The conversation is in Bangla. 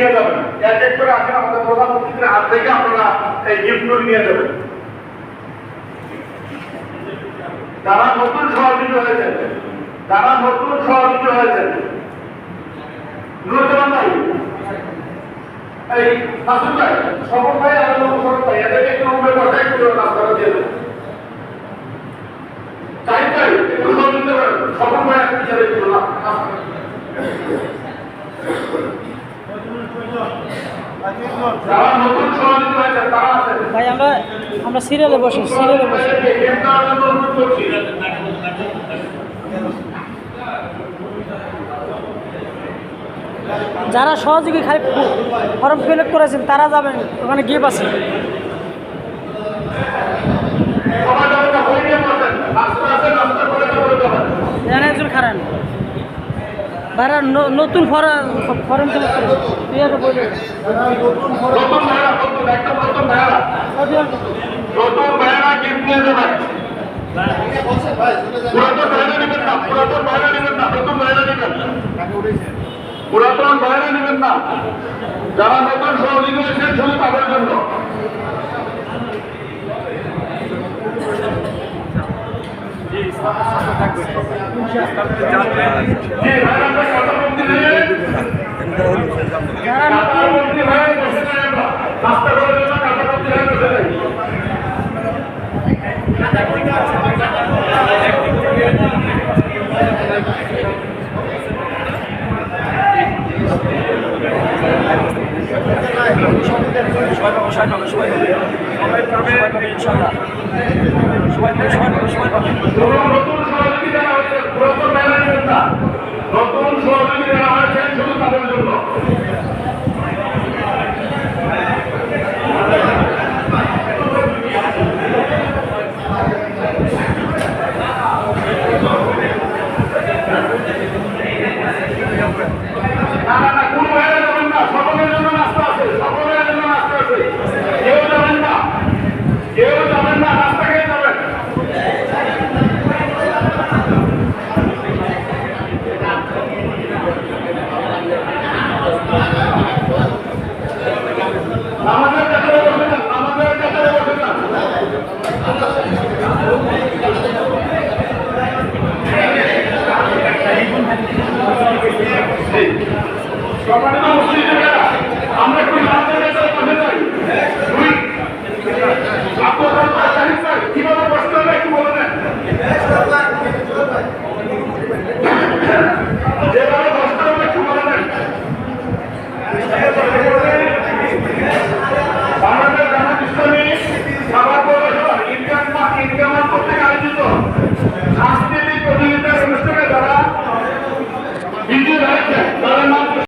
নিয়ে যাবেন। আপনারা এই নিয়ে যাবেন। যারা নতুন সহযোগী হয়েছে যারা নতুন সহযোগী হয়েছে নুরুজ্জামান ভাই আর লোক ভাই চাই ভাই, একটু সহযোগিতা করেন। আপনি একটু নাস্তা যারা নতুন সহযোগী হয়েছে তারা আছে ভাই আমরা আমরা সিরিয়ালে বসি সিরিয়ালে বসি। যারা সহযোগী খালি ফর্ম ফিল করেছেন তারা যাবেন ওখানে গিয়ে আছে একজন খারান ভাড়া নতুন ফর্ম ফিল নতুন পুরাতন বাইরে নেবেন না পুরাতন ভাইয়েরা নেবেন না নতুন ভাইয়েরা নেবেন পুরাতন ভাইয়েরা নেবেন না যারা নতুন সহযোগী হয়েছেন শুধু তাদের জন্য জি ভাইরা আমরা কথা বলতে নেই যারা কাতারবন্দি হয়ে বসে যাই Vamos lá, vamos